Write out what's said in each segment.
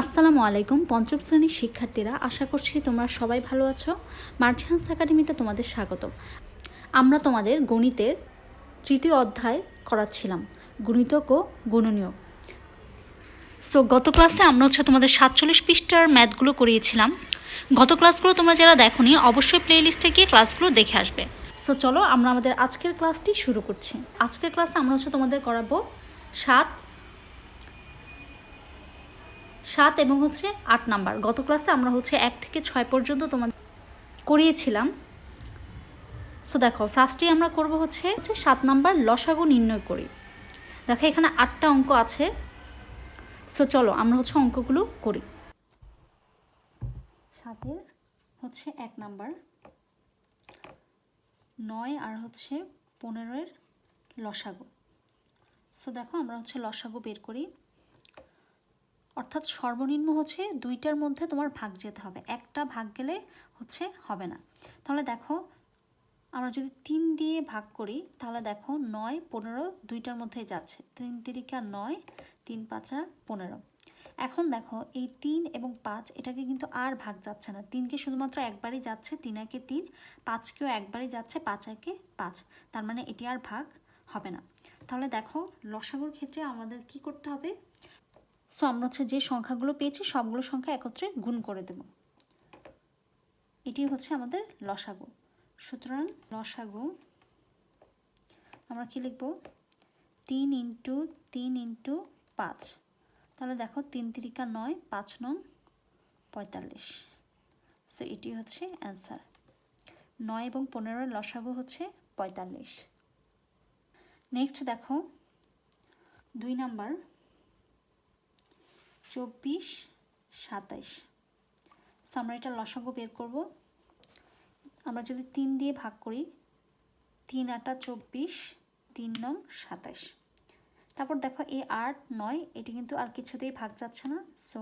আসসালামু আলাইকুম, পঞ্চম শ্রেণির শিক্ষার্থীরা, আশা করছি তোমরা সবাই ভালো আছো। মার্চেন্স একাডেমিতে তোমাদের স্বাগত আমরা তোমাদের গণিতের তৃতীয় অধ্যায় করাচ্ছিলাম গুণিতক ও গুণনীয়। সো গত ক্লাসে আমরা হচ্ছে তোমাদের সাতচল্লিশ পৃষ্ঠার ম্যাথগুলো করিয়েছিলাম। গত ক্লাসগুলো তোমরা যারা দেখোনি, অবশ্যই প্লে লিস্টে গিয়ে ক্লাসগুলো দেখে আসবে। সো চলো আমরা আমাদের আজকের ক্লাসটি শুরু করছি। আজকের ক্লাসে আমরা হচ্ছে তোমাদের করাবো সাত সাত এবং হচ্ছে আট নাম্বার। গত ক্লাসে আমরা হচ্ছে এক থেকে ছয় পর্যন্ত তোমাদের করিয়েছিলাম। সো দেখো ফার্স্টেই আমরা করব হচ্ছে হচ্ছে সাত নাম্বার লসাগু নির্ণয় করি। দেখো, এখানে আটটা অঙ্ক আছে। সো চলো, আমরা হচ্ছে অঙ্কগুলো করি। সাতের হচ্ছে এক নাম্বার, নয় আর হচ্ছে পনেরোর লসাগু। সো দেখো, আমরা হচ্ছে লসাগু বের করি। অর্থাৎ সর্বনিম্ন হচ্ছে দুইটার মধ্যে তোমার ভাগ যেতে হবে। একটা ভাগ গেলে হচ্ছে হবে না। তাহলে দেখো, আমরা যদি তিন দিয়ে ভাগ করি, তাহলে দেখো নয়, পনেরো দুইটার মধ্যেই যাচ্ছে। তিন তিরিকা নয়, তিন পাঁচা পনেরো। এখন দেখো, এই তিন এবং পাঁচ, এটাকে কিন্তু আর ভাগ যাচ্ছে না। তিনকে শুধুমাত্র একবারই যাচ্ছে, তিন একে তিন, পাঁচকেও একবারই যাচ্ছে, পাঁচ একে পাঁচ। তার মানে এটি আর ভাগ হবে না। তাহলে দেখো, লসাগুর ক্ষেত্রে আমাদের কি করতে হবে? সো আমরা হচ্ছে যে সংখ্যাগুলো পেয়েছি, সবগুলো সংখ্যা একত্রে গুণ করে দেব। এটি হচ্ছে আমাদের লসাগু। সুতরাং লসাগু, আমরা কি লিখব? তিন ইন্টু তিন ইন্টু পাঁচ। তাহলে দেখো, তিন তিরিকা নয়, পাঁচ নং পঁয়তাল্লিশ। সো এটি হচ্ছে অ্যান্সার নয় এবং পনেরোর লসাগু হচ্ছে পঁয়তাল্লিশ। নেক্সট দেখো, দুই নাম্বার চব্বিশ, সাতাইশ। সো আমরা এটা লসাগু বের করব। আমরা যদি তিন দিয়ে ভাগ করি, তিন আটা চব্বিশ, তিন নং সাতাইশ। তারপর দেখো এই আট, নয়, এটি কিন্তু আর কিছুতেই ভাগ যাচ্ছে না। সো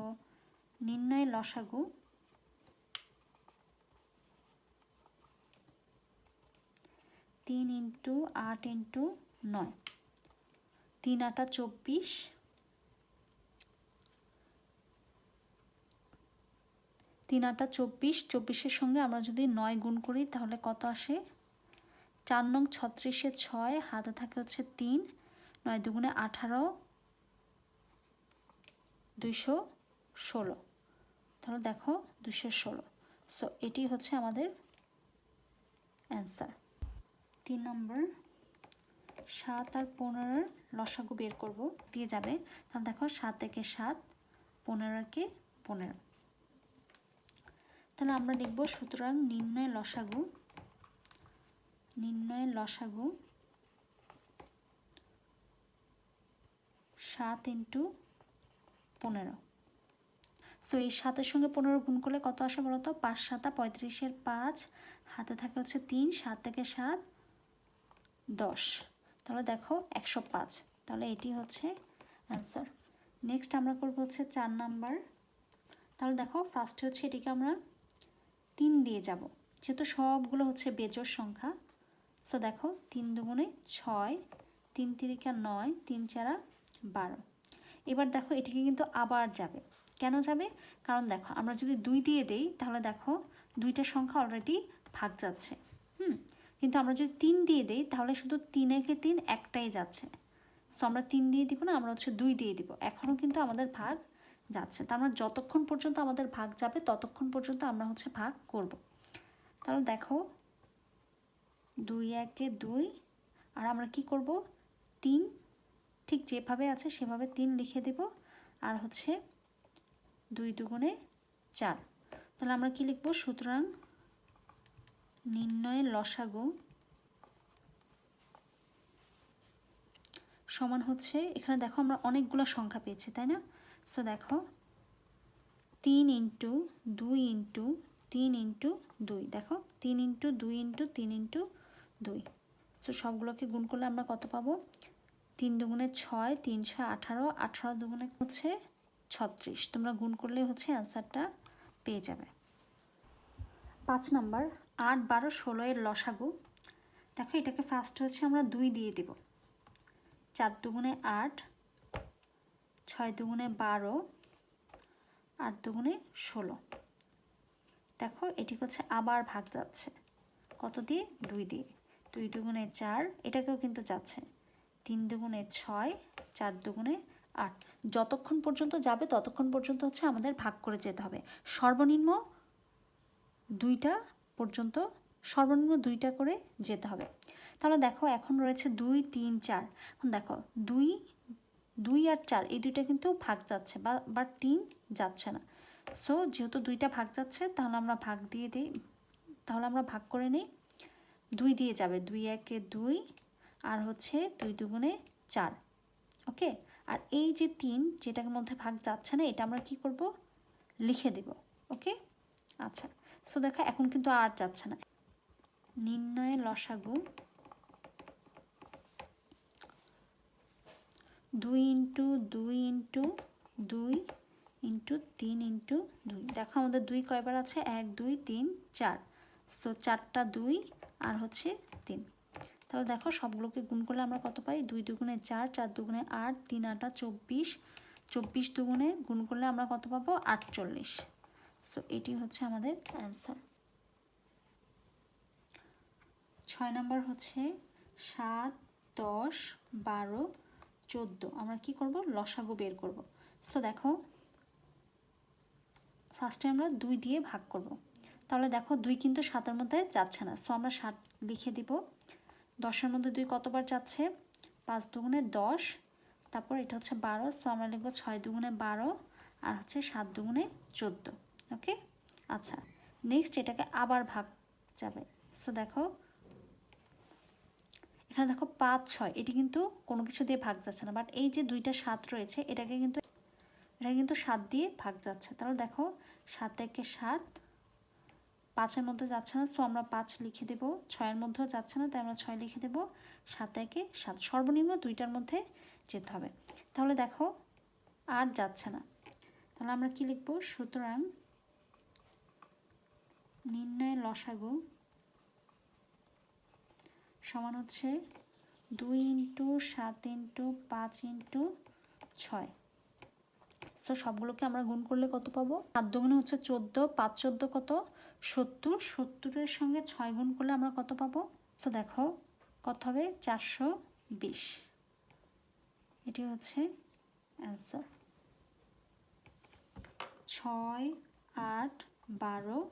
নির্ণয় লসাগু। তিন ইন্টু আট ইন্টু নয়। তিন আটা চব্বিশ তিন আটা চব্বিশ, চব্বিশের সঙ্গে আমরা যদি নয় গুণ করি তাহলে কত আসে? চার নং ছত্রিশে ছয়, হাতে থাকে হচ্ছে তিন, নয় দুগুণে আঠারো, দুইশো ষোলো। তাহলে দেখো দুশো ষোলো। সো এটি হচ্ছে আমাদের অ্যান্সার তিন নম্বর, সাত আর পনেরোর লসাগু বের করব, দিয়ে যাবে। তাহলে দেখো সাত থেকে সাত পনেরোকে পনেরো। তাহলে আমরা লিখব সুতরাং নির্ণয় লসাগু নির্ণয় লসাগু সাত ইন্টু পনেরো। সো এই সাতের সঙ্গে পনেরো গুণ করলে কত আসে বলতো পাঁচ সাতা পঁয়ত্রিশের পাঁচ, হাতে থাকে হচ্ছে তিন, সাত থেকে সাত, দশ। তাহলে দেখো একশো পাঁচ। তাহলে এটি হচ্ছে অ্যান্সার নেক্সট আমরা করব হচ্ছে চার নাম্বার। তাহলে দেখো ফার্স্টে হচ্ছে এটিকে আমরা তিন দিয়ে যাব। যেহেতু সবগুলো হচ্ছে বেজোর সংখ্যা সো দেখো তিন দুগুণে ছয়, তিন তিরিকা নয়, তিন চারা বারো। এবার দেখো এটিকে কিন্তু আবার যাবে। কেন যাবে? কারণ দেখো আমরা যদি দুই দিয়ে দেই, তাহলে দেখো দুইটা সংখ্যা অলরেডি ভাগ যাচ্ছে। হুম? কিন্তু আমরা যদি তিন দিয়ে দিই, তাহলে শুধু তিন একে তিন একটাই যাচ্ছে। সো আমরা তিন দিয়ে দিব না, আমরা হচ্ছে দুই দিয়ে দিব। এখনও কিন্তু আমাদের ভাগ যাচ্ছে। তার মানে যতক্ষণ পর্যন্ত আমাদের ভাগ যাবে, ততক্ষণ পর্যন্ত আমরা হচ্ছে ভাগ করব। তাহলে দেখো, দুই একে দুই, আর আমরা কি করব? তিন, ঠিক যেভাবে আছে সেভাবে তিন লিখে দেব। আর হচ্ছে দুই দুগুণে চার। তাহলে আমরা কি লিখব? সুতরাং নির্ণয় লসাগু সমান হচ্ছে, এখানে দেখো আমরা অনেকগুলো সংখ্যা পেয়েছি, তাই না? সো দেখো, তিন ইন্টু দুই ইন্টু তিন ইন্টু দুই, দেখো, তিন ইন্টু দুই ইন্টু তিন ইন্টু দুই। সো সবগুলোকে গুণ করলে আমরা কত পাবো? তিন দুগুণে ছয় তিন ছয় আঠারো আঠারো দুগুণে হচ্ছে ছত্রিশ। তোমরা গুণ করলে হচ্ছে অ্যান্সারটা পেয়ে যাবে। পাঁচ নাম্বার, আট বারো ষোলো এর লসাগু। দেখো, এটাকে ফার্স্ট হচ্ছে আমরা দুই দিয়ে দেব। চার দুগুণে আট ছয় দুগুণে বারো আট দুগুণে ষোলো। দেখো, এটি হচ্ছে আবার ভাগ যাচ্ছে। কত দিয়ে? দুই দিয়ে। দুই দুগুণে চার, এটাকেও কিন্তু যাচ্ছে। তিন দুগুণে ছয়, চার দুগুণে আট। যতক্ষণ পর্যন্ত যাবে, ততক্ষণ পর্যন্ত হচ্ছে আমাদের ভাগ করে যেতে হবে। সর্বনিম্ন দুইটা পর্যন্ত, সর্বনিম্ন দুইটা করে যেতে হবে। তাহলে দেখো, এখন রয়েছে দুই, তিন, চার। এখন দেখো, দুই দুই আর চার, এই দুইটা কিন্তু ভাগ যাচ্ছে বা বা তিন যাচ্ছে না। সো যেহেতু দুইটা ভাগ যাচ্ছে, তাহলে আমরা ভাগ দিয়ে দিই, তাহলে আমরা ভাগ করে নিই। দুই দিয়ে যাবে, দুই একে দুই, আর হচ্ছে দুই দুগুণে চার। ওকে আর এই যে তিন, যেটার মধ্যে ভাগ যাচ্ছে না, এটা আমরা কি করব? লিখে দেব। ওকে আচ্ছা। সো দেখা, এখন কিন্তু আর যাচ্ছে না। নির্ণয়ে লসাগু দুই ইন্টু দুই ইন্টু দুই ইন্টু তিন ইন্টু দুই। দেখো আমাদের দুই কয়বার আছে? এক, দুই, তিন, চার। সো চারটা দুই আর হচ্ছে তিন। তাহলে দেখো সবগুলোকে গুণ করলে আমরা কত পাই? দুই দুগুণে চার চার দুগুণে আট, তিন আটা চব্বিশ। চব্বিশ দুগুণে গুণ করলে আমরা কত পাবো? আটচল্লিশ। সো এটি হচ্ছে আমাদের অ্যান্সার ছয় নাম্বার হচ্ছে সাত, দশ, বারো চোদ্দ। আমরা কি করব? লসাগু বের করব। সো দেখো ফার্স্টে আমরা দুই দিয়ে ভাগ করব। তাহলে দেখো, দুই কিন্তু সাতের মধ্যে যাচ্ছে না। সো আমরা সাত লিখে দিব। দশের মধ্যে দুই কতবার যাচ্ছে? পাঁচ দুগুণে দশ। তারপর এটা হচ্ছে বারো। সো আমরা লিখব ছয় দুগুণে বারো আর হচ্ছে সাত দুগুণে চোদ্দ। ওকে আচ্ছা নেক্সট এটাকে আবার ভাগ যাবে। সো দেখো এখানে দেখো পাঁচ, ছয়, এটি কিন্তু কোনো কিছু দিয়ে ভাগ যাচ্ছে না বাট এই যে দুইটা সাত রয়েছে, এটাকে কিন্তু এটা কিন্তু সাত দিয়ে ভাগ যাচ্ছে। তাহলে দেখো, সাত একে সাত, পাঁচের মধ্যে যাচ্ছে না সো আমরা পাঁচ লিখে দেব, ছয়ের মধ্যেও যাচ্ছে না, তাই আমরা ছয় লিখে দেব, সাত একে সাত। সর্বনিম্ন দুইটার মধ্যে যেতে হবে। তাহলে দেখো, আর যাচ্ছে না। তাহলে আমরা কি লিখব? সুতরাং নির্ণয় লসাগু সমান হচ্ছে দুই ইন্টু সাত ইন্টু পাঁচ ইন্টু ছয়। সো সবগুলোকে আমরা গুণ করলে কত পাবো? সাত দুগুণে হচ্ছে চোদ্দ, পাঁচ চোদ্দ কত? সত্তর। সত্তরের সঙ্গে ছয় গুণ করলে আমরা কত পাবো? তো দেখো, কত হবে? চারশো বিশ। এটি হচ্ছে অ্যান্সার ছয়, আট, বারো,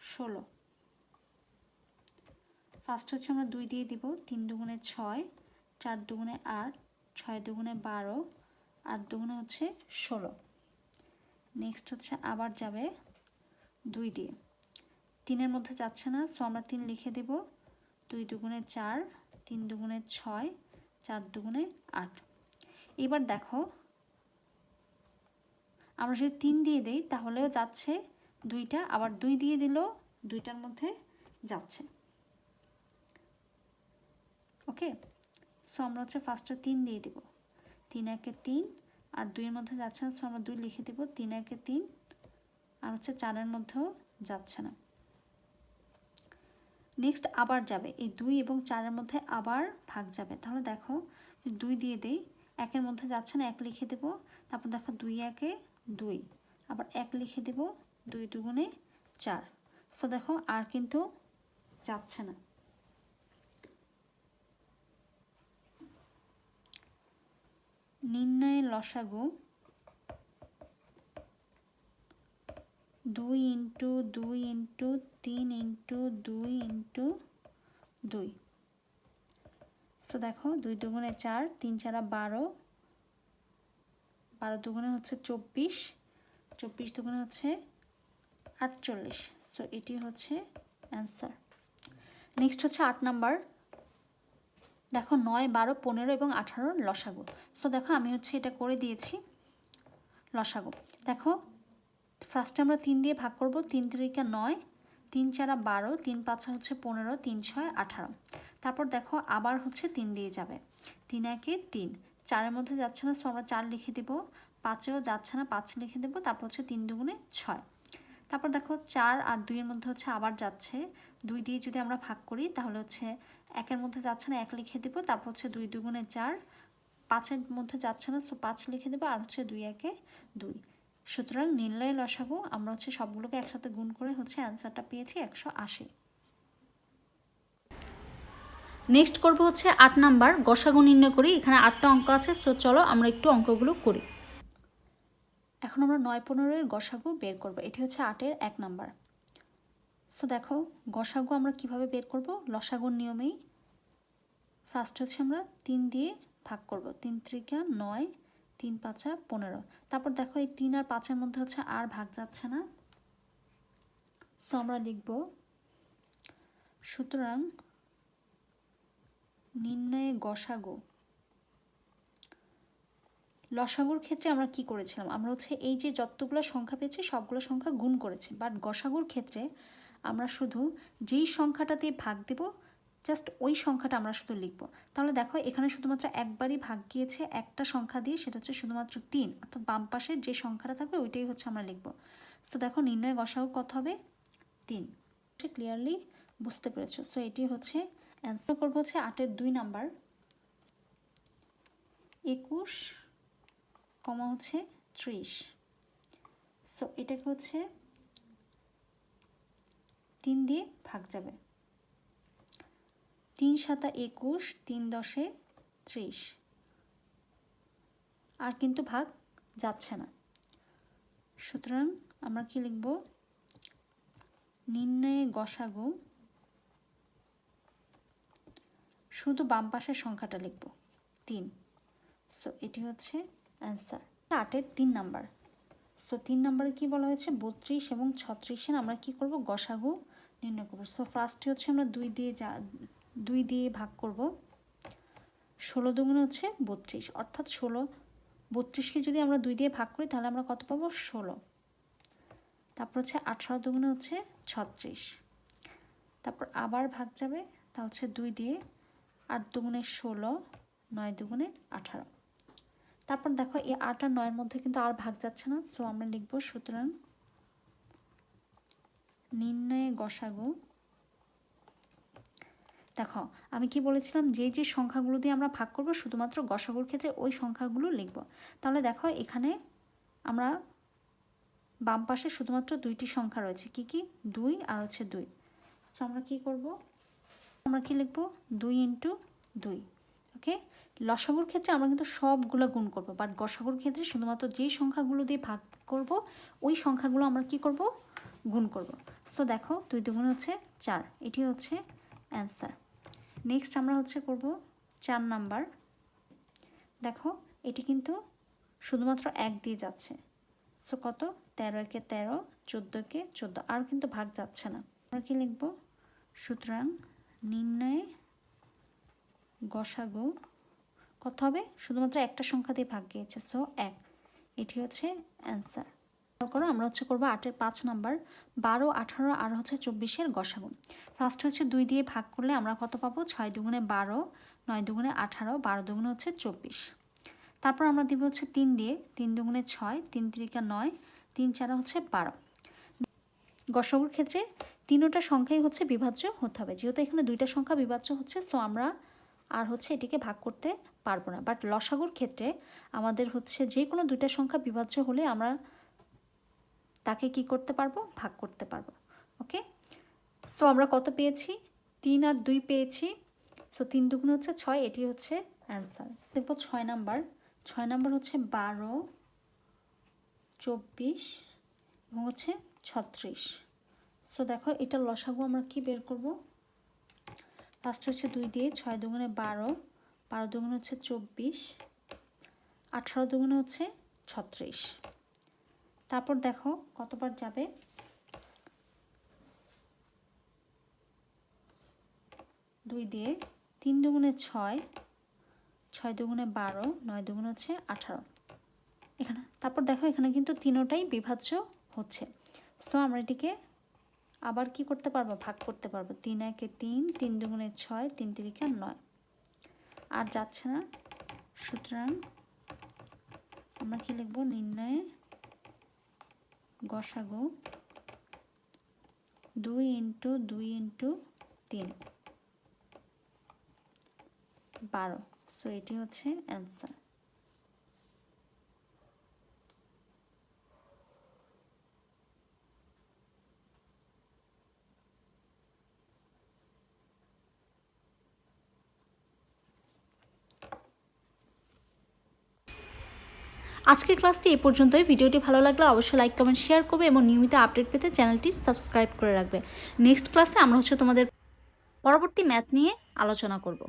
ষোলো। ফার্স্ট হচ্ছে আমরা দুই দিয়ে দিব, তিন দুগুণে ছয়, চার দুগুণে আট, ছয় দুগুণে বারো, আট দুগুণে হচ্ছে ষোলো। নেক্সট হচ্ছে আবার যাবে দুই দিয়ে। তিনের মধ্যে যাচ্ছে না সো আমরা তিন লিখে দেব, দুই দুগুণে চার, তিন দুগুণে ছয়, চার দুগুণে আট। এবার দেখো, আমরা যদি তিন দিয়ে দিই তাহলেও যাচ্ছে দুইটা, আবার দুই দিয়ে দিলেও দুইটার মধ্যে যাচ্ছে। ওকে সো আমরা হচ্ছে ফার্স্টে তিন দিয়ে দিব। তিন একে তিন, আর দুইয়ের মধ্যে যাচ্ছে না সো আমরা দুই লিখে দিব। তিন একে তিন, আর হচ্ছে চারের মধ্যেও যাচ্ছে না। নেক্সট আবার যাবে। এই দুই এবং চারের মধ্যে আবার ভাগ যাবে। তাহলে দেখো দুই দিয়ে দেই। একের মধ্যে যাচ্ছে না, এক লিখে দেব। তারপর দেখো দুই একে দুই, আবার এক লিখে দেব। দুই দুগুণে চার। সো দেখো, আর কিন্তু যাচ্ছে না। নির্ণয়ের লসাগু দুই ইন্টু দুই ইন্টু তিন ইন্টু দুই ইন্টু দুই। সো দেখো, দুই দুগুণে চার, তিন চারা বারো। বারো দুগুণে হচ্ছে চব্বিশ চব্বিশ দুগুণে হচ্ছে আটচল্লিশ। সো এটি হচ্ছে অ্যান্সার নেক্সট হচ্ছে আট নাম্বার দেখো নয়, বারো, পনেরো এবং আঠারো লসাগু। সো দেখো আমি হচ্ছে এটা করে দিয়েছি লসাগু। দেখো ফার্স্টে আমরা তিন দিয়ে ভাগ করব। তিন তিরিকা নয়, তিন চারা বারো, তিন পাঁচা হচ্ছে পনেরো, তিন ছয়, আঠারো। তারপর দেখো আবার হচ্ছে তিন দিয়ে যাবে। তিন একে তিন। চারের মধ্যে যাচ্ছে না সো আমরা চার লিখে দেবো। পাঁচেও যাচ্ছে না, পাঁচ লিখে দেবো। তারপর হচ্ছে তিন দুগুণে ছয়। তারপর দেখো চার আর দুইয়ের মধ্যে হচ্ছে আবার যাচ্ছে। দুই দিয়ে যদি আমরা ভাগ করি, তাহলে হচ্ছে একের মধ্যে যাচ্ছে না, এক লিখে দেবো, তারপর হচ্ছে দুই দুগুণে চার। পাঁচের মধ্যে যাচ্ছে না, সো পাঁচ লিখে দেবো, আর হচ্ছে দুই একে দুই। সুতরাং নির্ণয় লসাগু, আমরা হচ্ছে সবগুলোকে একসাথে গুণ করে হচ্ছে অ্যান্সারটা পেয়েছি একশো আশি। নেক্সট করব হচ্ছে আট নাম্বার, গসাগু নির্ণয় করি। এখানে আটটা অঙ্ক আছে তো চলো আমরা একটু অঙ্কগুলো করি। এখন আমরা নয় পনেরোর গসাগু বের করব। এটি হচ্ছে আটের এক নাম্বার। সো দেখো, গসাগু আমরা কীভাবে বের করব? লসাগুর নিয়মেই ফার্স্ট হচ্ছে আমরা তিন দিয়ে ভাগ করব। তিন ত্রিকা নয়, তিন পাঁচা পনেরো। তারপর দেখো, এই তিন আর পাঁচের মধ্যে হচ্ছে আর ভাগ যাচ্ছে না। সো আমরা লিখব, সুতরাং নির্ণয়ে গসাগু লসাগুর ক্ষেত্রে আমরা কি করেছিলাম? আমরা হচ্ছে এই যে যতগুলো সংখ্যা পেয়েছি, সবগুলো সংখ্যা গুণ করেছি। বাট গসাগুর ক্ষেত্রে আমরা শুধু যেই সংখ্যাটা দিয়ে ভাগ দেব জাস্ট ওই সংখ্যাটা আমরা শুধু লিখব। তাহলে দেখো, এখানে শুধুমাত্র একবারই ভাগ গিয়েছে একটা সংখ্যা দিয়ে, সেটা হচ্ছে শুধুমাত্র তিন। অর্থাৎ বাম পাশের যে সংখ্যাটা থাকবে, ওইটাই হচ্ছে আমরা লিখব। তো দেখো, নির্ণয় গসাগু কত হবে? তিন। ক্লিয়ারলি বুঝতে পেরেছ। সো এটি হচ্ছে অ্যান্সার করব হচ্ছে আটের দুই নাম্বার একুশ কমা হচ্ছে ত্রিশ। সো এটাকে হচ্ছে তিন দিয়ে ভাগ যাবে। তিন সাতা একুশ, তিন দশে ত্রিশ। আর কিন্তু ভাগ যাচ্ছে না। সুতরাং আমরা কি লিখব? নির্ণয়ে গসাগু শুধু বাম পাশের সংখ্যাটা লিখব, তিন। সো এটি হচ্ছে অ্যান্সার আটের তিন নাম্বার সো তিন নাম্বারে কি বলা হয়েছে? বত্রিশ এবং ছত্রিশের আমরা কি করব? গসাগু নির্ণয় করব। সো ফার্স্টে হচ্ছে আমরা দুই দিয়ে যা, দুই দিয়ে ভাগ করব। ষোলো দুগুণে হচ্ছে বত্রিশ। অর্থাৎ ষোলো, বত্রিশকে যদি আমরা দুই দিয়ে ভাগ করি, তাহলে আমরা কত পাবো? ষোলো। তারপর হচ্ছে আঠারো দুগুণে হচ্ছে ছত্রিশ। তারপর আবার ভাগ যাবে, তা হচ্ছে দুই দিয়ে আট দুগুণে ষোলো, নয় দুগুণে আঠারো। তারপর দেখো এই আট আর নয়ের মধ্যে কিন্তু আর ভাগ যাচ্ছে না সো আমরা লিখব সুতরাং নির্ণয়ে গসাগু। দেখো, আমি কি বলেছিলাম? যে যে সংখ্যাগুলো দিয়ে আমরা ভাগ করব, শুধুমাত্র গসাগুর ক্ষেত্রে ওই সংখ্যাগুলো লিখব। তাহলে দেখো এখানে আমরা বাম পাশে শুধুমাত্র দুইটি সংখ্যা রয়েছে, কি কি? দুই আর হচ্ছে দুই। সো আমরা কি করব? আমরা কি লিখব? দুই ইন্টু দুই। ওকে লসাগুর ক্ষেত্রে আমরা কিন্তু সবগুলো গুণ করব। বাট গসাগুর ক্ষেত্রে শুধুমাত্র যেই সংখ্যাগুলো দিয়ে ভাগ করব, ওই সংখ্যাগুলো আমরা কি করব? গুণ করব। সো দেখো, দুই দুগুণ হচ্ছে চার, এটি হচ্ছে অ্যান্সার নেক্সট আমরা হচ্ছে করব চার নাম্বার দেখো, এটি কিন্তু শুধুমাত্র এক দিয়ে যাচ্ছে। সো কত? তেরো একে তেরো চোদ্দোকে চোদ্দ, আর কিন্তু ভাগ যাচ্ছে না। আমরা কি লিখব? সুতরাং নির্ণয়ে গসাগু। কত হবে? শুধুমাত্র একটা সংখ্যা দিয়ে ভাগ গিয়েছে সো এক। এটি হচ্ছে অ্যান্সার করো, আমরা হচ্ছে করব আটের পাঁচ নাম্বার। বারো, আঠারো, আর হচ্ছে চব্বিশের গসাগু। ফার্স্ট হচ্ছে দুই দিয়ে ভাগ করলে আমরা কত পাবো? ছয় দুগুণে বারো, নয় দুগুণে আঠারো, বারো দুগুণে হচ্ছে চব্বিশ। তারপর আমরা দিব হচ্ছে তিন দিয়ে, তিন দুগুণে ছয়, তিন তিরিকা নয়, তিন চারা হচ্ছে বারো। গসাগুর ক্ষেত্রে তিনোটা সংখ্যাই হচ্ছে বিভাজ্য হতে হবে। যেহেতু এখানে দুইটা সংখ্যা বিভাজ্য হচ্ছে সো আমরা আর হচ্ছে এটিকে ভাগ করতে পারব না। বাট লসাগুর ক্ষেত্রে আমাদের হচ্ছে যে কোনো দুইটা সংখ্যা বিভাজ্য হলে আমরা তাকে কি করতে পারব? ভাগ করতে পারব। ওকে সো আমরা কত পেয়েছি? তিন আর দুই পেয়েছি। সো তিন দুগুণ হচ্ছে ছয়, এটি হচ্ছে অ্যান্সার দেখব ছয় নাম্বার। ছয় নাম্বার হচ্ছে বারো, চব্বিশ এবং হচ্ছে ছত্রিশ। সো দেখো, এটা লসাগু আমরা কি বের করব? ফার্স্ট হচ্ছে দুই দিয়ে ছয় দুগুণে বারো বারো দুগুণে হচ্ছে চব্বিশ, আঠারো দুগুণে হচ্ছে ছত্রিশ। তারপর দেখো কতবার যাবে? দুই দিয়ে তিন দুগুণে ছয় ছয় দুগুণে বারো, নয় দুগুণে হচ্ছে আঠারো। এখানে, তারপর দেখো এখানে কিন্তু তিনোটাই বিভাজ্য হচ্ছে। সো আমরা এটিকে আবার কি করতে পারব? ভাগ করতে পারব। তিন একে তিন তিন দুগুণে ছয়, তিন তিরিকে নয়। আর যাচ্ছে না। সুতরাং আমরা কি লিখব? নির্ণয়ে গসাগু দুই ইন্টু দুই ইন্টু তিন। বারো। সো এটি হচ্ছে অ্যান্সার আজকের ক্লাসটি এই পর্যন্তই। ভিডিওটি ভালো লাগলে অবশ্যই লাইক কমেন্ট শেয়ার করবে এবং নিয়মিত আপডেট পেতে চ্যানেলটি সাবস্ক্রাইব করে রাখবে। নেক্সট ক্লাসে আমরা হচ্ছে তোমাদের পরবর্তী ম্যাথ নিয়ে আলোচনা করব।